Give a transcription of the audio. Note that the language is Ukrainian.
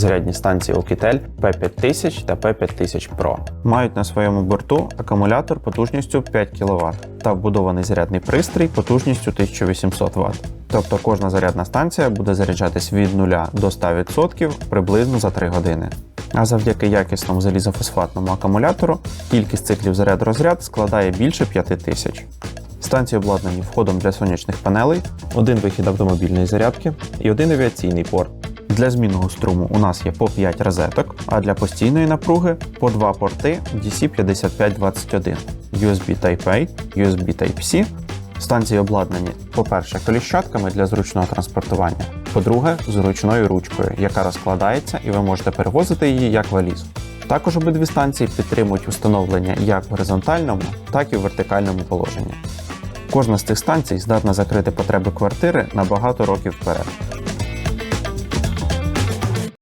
Зарядні станції Oukitel P5000 та P5000 Pro. Мають на своєму борту акумулятор потужністю 5 кВт та вбудований зарядний пристрій потужністю 1800 Вт. Тобто кожна зарядна станція буде заряджатись від 0 до 100% приблизно за 3 години. А завдяки якісному залізофосфатному акумулятору кількість циклів заряд-розряд складає більше 5000. Станції обладнані входом для сонячних панелей, один вихід автомобільної зарядки і один авіаційний порт. Для змінного струму у нас є по 5 розеток, а для постійної напруги по 2 порти DC5521, USB Type-A, USB Type-C. Станції обладнані, по-перше, коліщатками для зручного транспортування, по-друге, зручною ручкою, яка розкладається і ви можете перевозити її як валізу. Також обидві станції підтримують установлення як в горизонтальному, так і в вертикальному положенні. Кожна з цих станцій здатна закрити потреби квартири на багато років вперед.